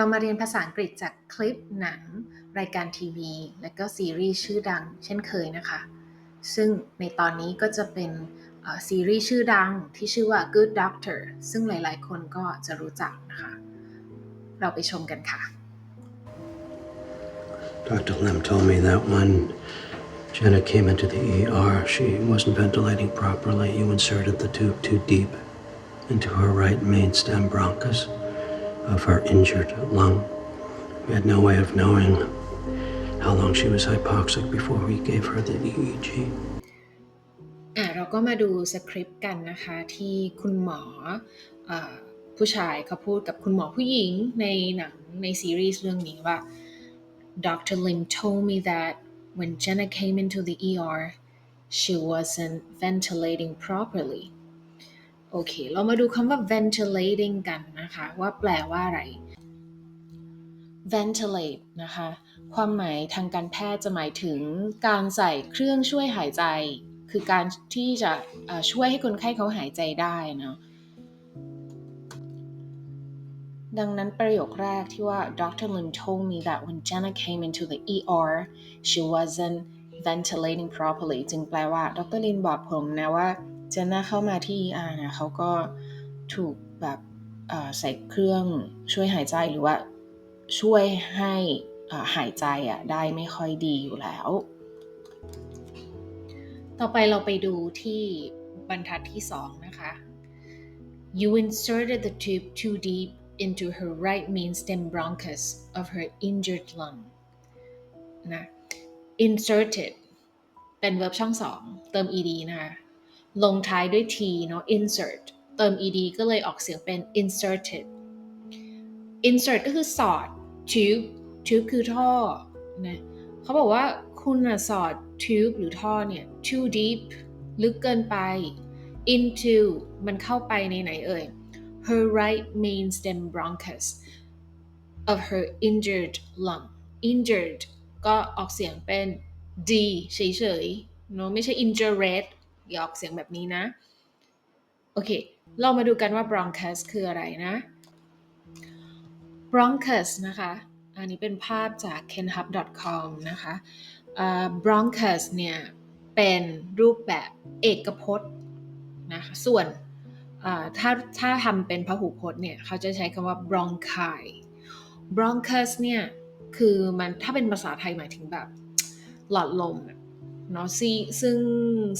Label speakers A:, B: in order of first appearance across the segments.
A: เรามาเรียนภาษาอังกฤษจากคลิปหนัง รายการทีวี และก็ซีรีส์ชื่อดัง เช่นเคยนะคะ ซึ่งในตอนนี้ก็จะเป็นซีรีส์ชื่อดังที่ชื่อว่า Good Doctor ซึ่งหลาย ๆ คนก็จะรู้จักนะคะ เราไปชมกันค่ะ
B: Dr. Lim told me that when Jenna came into the ER, she wasn't ventilating properly. You inserted the tube too deep into her right main stem bronchus of her injured lung. We had no way of knowing how long she was hypoxic before we gave her the EEG.
A: อ่ะเราก็มาดูสคริปต์กันนะคะที่คุณหมออผู้ชายเขาพูดกับคุณหมอผู้หญิงในหนังในซีรีส์เรื่องนี้ว่า Dr. Lim told me that when Jenna came into the ER she wasn't ventilating properly โอเค เรามาดูคำว่า ventilating กันนะคะ ว่าแปลว่าอะไร ventilate นะคะ ความหมายทางการแพทย์จะหมายถึงการใส่เครื่องช่วยหายใจ คือการที่จะช่วยให้คนไข้เขาหายใจได้เนาะดังนั้นประโยคแรกที่ว่า Dr. Lim told me that when Jenna came into the ER she wasn't ventilating properly จึงแปลว่า ดรลินบอกผมนะว่า เจนน่าเข้ามาที่ ER นะเขาก็ถูกแบบใส่เครื่องช่วยหายใจหรือว่าช่วยให้หายใจอะได้ไม่ค่อยดีอยู่แล้ว ต่อไปเราไปดูที่บรรทัดที่2นะคะ You inserted the tube too deep into her right main stem bronchus of her injured lung นะ inserted เป็น verb ช่องสอง เติม ed นะคะ ลงท้ายด้วย t เนาะ insert เติม ed ก็เลยออกเสียงเป็น inserted insert ก็คือสอด tube tube คือท่อนะเขาบอกว่าคุณสอด tube หรือท่อเนี่ย too deep ลึกเกินไป into มันเข้าไปในไหนเอ่ย her right main stem bronchus of her injured lung injured ก็ออกเสียงเป็น d เฉยๆเนาะไม่ใช่ injured อย่าออกเสียงแบบนี้นะ โอเค เรามาดูกันว่า bronchus คืออะไรนะ bronchus นะคะ อันนี้เป็นภาพจาก kenhub.com นะคะ bronchus เนี่ย เป็นรูปแบบเอกพจน์นะคะส่วนถ้าถ้าทำเป็นพหูพจน์เนี่ย เขาจะใช้คำว่า bronchi bronchus เนี่ย คือมันถ้าเป็นภาษาไทยหมายถึงแบบหลอดลม เนาะซีซึ่ง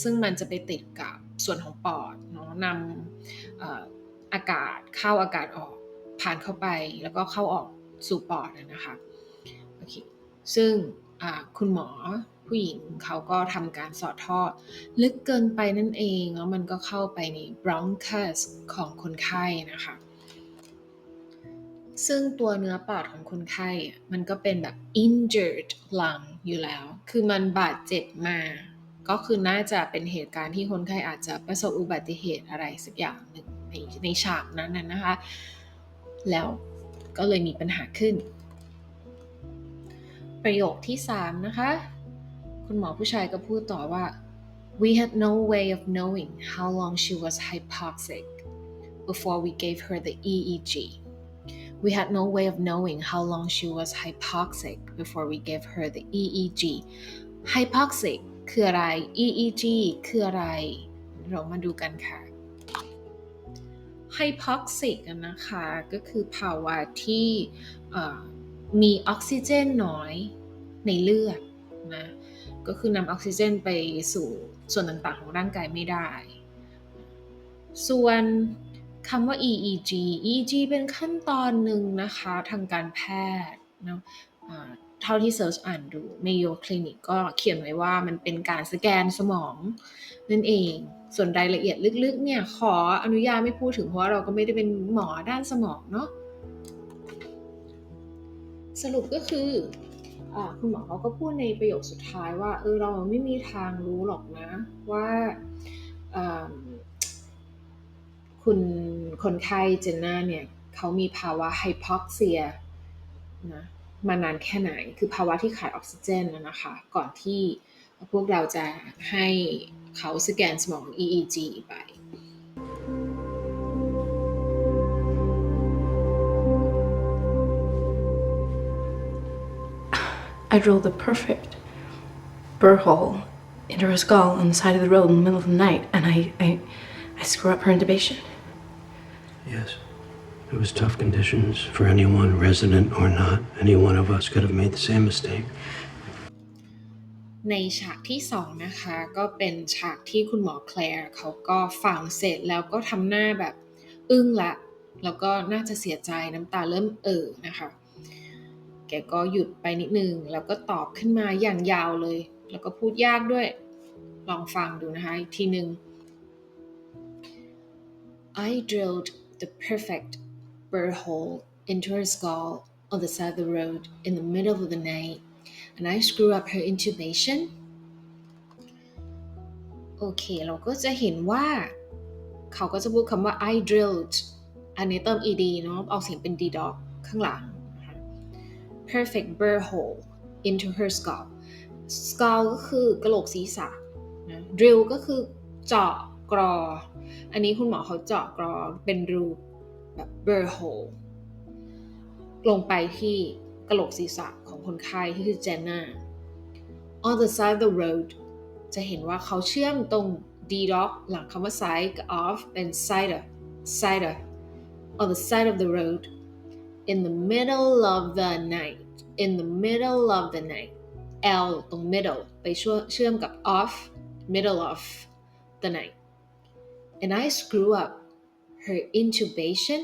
A: ซึ่งมันจะไปติดกับส่วนของปอดเนาะนำอากาศเข้าอากาศออกผ่านเข้าไปแล้วก็เข้าออกสู่ปอดนะคะโอเคซึ่งคุณหมอผู้หญิงเขาก็ทำการสอดท่อ ลึกเกินไปนั่นเองแล้วมันก็เข้าไปใน bronchus ของคนไข้นะคะ ซึ่งตัวเนื้อปอดของคนไข้มันก็เป็นแบบ injured lung อยู่แล้ว คือมันบาดเจ็บมา ก็คือน่าจะเป็นเหตุการณ์ที่คนไข้อาจจะประสบอุบัติเหตุอะไรสักอย่างหนึ่งในในฉากนั้นนะคะ แล้วก็เลยมีปัญหาขึ้น ประโยคที่ 3 นะคะ คุณหมอผู้ชายก็พูดต่อว่า we had no way of knowing how long she was hypoxic before we gave her the EEG we had no way of knowing how long she was hypoxic before we gave her the EEG hypoxic คืออะไร EEG คืออะไร เรามาดูกันค่ะ hypoxic นะคะก็คือภาวะที่มีออกซิเจนน้อยในเลือดนะก็คือนำออกซิเจนไปสู่ส่วนต่างๆของร่างกายไม่ได้ ส่วน คำว่า EEG EEG เป็นขั้นตอนหนึ่งนะคะทางการแพทย์นะเท่าที่เซิร์ชอ่านดู Mayo Clinic ก็เขียนไว้ว่ามันเป็นการสแกนสมองนั่นเอง ส่วนรายละเอียดลึกๆ เนี่ยขออนุญาตไม่พูดถึงเพราะว่าเราก็ไม่ได้เป็นหมอด้านสมองเนาะ สรุปก็คืออคุณหมอเขาก็พูดในประโยคสุดท้ายว่า เออเราไม่มีทางรู้หรอกนะว่า คุณคนไข้เจนน่าเนี่ยเขามีภาวะไฮพอกเซียนะมานานแค่ไหน คือภาวะที่ขาดออกซิเจนนะคะ ก่อนที่พวกเราจะให้เขาสแกนสมอง EEG ไป
B: I
C: I drilled the perfect burr hole into her skull on the side of the road in the middle of the night, and I, I, I screw up her intubation.
B: Yes. It was tough conditions for anyone, resident or not. Any one of us could have made the same mistake.
A: ในฉากที่สองนะคะ ก็เป็นฉากที่คุณหมอแคลร์เขาก็ฟังเสร็จแล้วก็ทำหน้าแบบอึ้งละ แล้วก็น่าจะเสียใจน้ำตาเริ่มเอ่อนะคะ แกก็หยุดไปนิดนึง แล้วก็ตอบขึ้นมาอย่างยาวเลย แล้วก็พูดยากด้วย ลองฟังดูนะคะ อีกทีหนึ่ง I drilled the perfect burr hole into her skull on the side of the road in the middle of the night and I screw up her intubation โอเค เราก็จะเห็นว่า เขาก็จะพูดคำว่า I drilled อันนี้เติม ed เนาะออกเสียงเป็น d dog ข้างหลัง perfect burr hole into her skull skull ก็คือกระโหลกศีรษะ drill ก็คือเจาะ กรอ อันนี้คุณหมอเขาเจาะกรอเป็นรูแบบ burr hole ลงไปที่กระโหลกศีรษะของคนไข้ที่คือเจนน่า on the side of the road จะเห็นว่าเขาเชื่อมตรง d dog หลังคำว่า side กับ off เป็น cider cider on the side of the road in the middle of the night in the middle of the night L ตรง middle ไปเชื่อมกับ off middle of the night and I screw up her intubation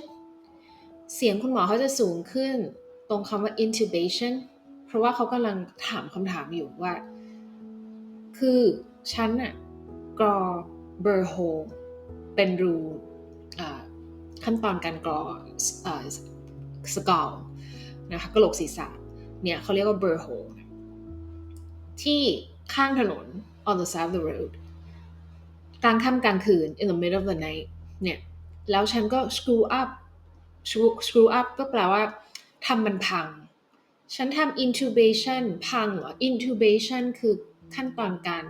A: เสียงคุณหมอเขาจะสูงขึ้นตรงคำว่า intubation เพราะว่าเขากำลังถามคำถามอยู่ว่า คือฉันน่ะกรอ burr hole เป็นรูขั้นตอนการกรอสกอลนะคะกระโหลกศีรษะเนี่ยเขาเรียกว่า burr hole ที่ข้างถนน on the side of the road กลางค่ำกลางคืน in the middle of the night เนี่ย แล้วฉันก็ screw up screw screw up ก็แปลว่าทำมันพัง ฉันทำ intubation พังเหรอ intubation คือขั้นตอนการ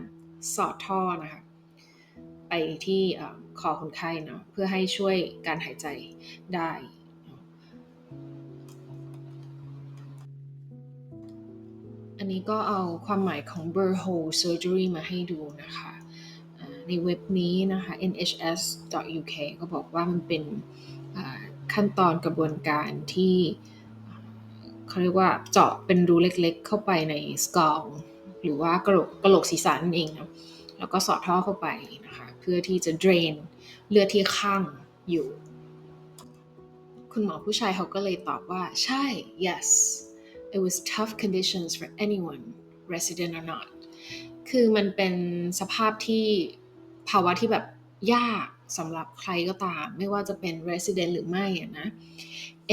A: สอดท่อนะคะ ไปที่คอคนไข้เนาะเพื่อให้ช่วยการหายใจได้ อันนี้ก็เอาความหมายของ burr hole surgery มาให้ดูนะคะ ในเว็บนี้นะคะ nhs.uk ก็บอกว่ามันเป็นขั้นตอนกระบวนการที่เขาเรียกว่าเจาะเป็นรูเล็กๆ เข้าไปใน skull หรือว่ากระโหลกกระโหลกศีรษะนั่นเองนะแล้วก็สอดท่อเข้าไปนะคะเพื่อที่จะ drain เลือดที่ข้างอยู่ คุณหมอผู้ชายเขาก็เลยตอบว่าใช่ yes it was tough conditions for anyone resident or not คือมันเป็นสภาพที่ ภาวะที่แบบยากสำหรับใครก็ตาม ไม่ว่าจะเป็น resident หรือไม่นะ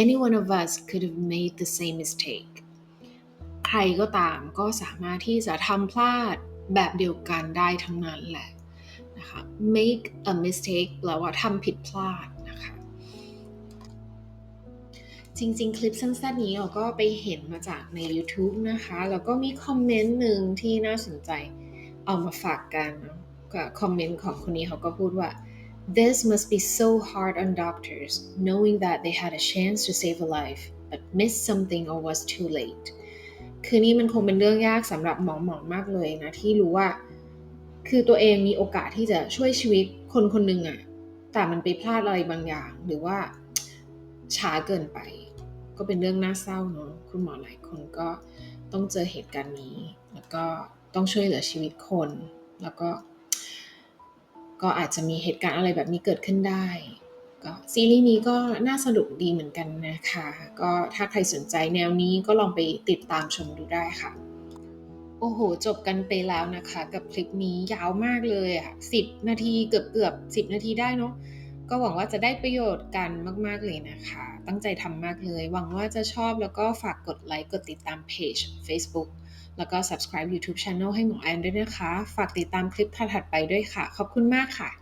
A: any one of us could have made the same mistake ใครก็ตามก็สามารถที่จะทำพลาดแบบเดียวกันได้ทั้งนั้นแหละนะคะ make a mistake แปลว่าทำผิดพลาดนะคะ จริงๆ คลิปสั้นๆนี้เราก็ไปเห็นมาจากใน YouTube นะคะ แล้วก็มีคอมเมนต์หนึ่งที่น่าสนใจเอามาฝากกันเนะ คอมเมนต์ของคนนี้เขาก็พูดว่า This must be so hard on doctors knowing that they had a chance to save a life but missed something or was too late คือนี่มันคงเป็นเรื่องยากสำหรับหมอหมอมากเลยนะ ที่รู้ว่า คือตัวเองมีโอกาสที่จะช่วยชีวิตคนคนหนึ่งอะแต่มันไปพลาดอะไรบางอย่าง หรือว่าช้าเกินไป ก็เป็นเรื่องน่าเศร้าเนอะคุณหมอหลายคนก็ต้องเจอเหตุการณ์นี้ แล้วก็ต้องช่วยเหลือชีวิตคน แล้วก็ ก็อาจจะมีเหตุการณ์อะไรแบบนี้เกิดขึ้นได้ ก็ซีรีส์นี้ก็น่าสนุกดีเหมือนกันนะคะ ก็ถ้าใครสนใจแนวนี้ก็ลองไปติดตามชมดูได้ค่ะ โอ้โห จบกันไปแล้วนะคะ กับคลิปนี้ยาวมากเลยอะสิบนาทีเกือบเกือบสิบนาทีได้เนาะก็หวังว่าจะได้ประโยชน์กันมาก ๆ เลยนะคะ ตั้งใจทำมากเลย หวังว่าจะชอบแล้วก็ฝากกดไลค์ กดติดตามเพจ Facebook แล้วก็ subscribe YouTube Channel ให้หมอแอนด้วยนะคะ ฝากติดตามคลิปถัดๆไปด้วยค่ะ ขอบคุณมากค่ะ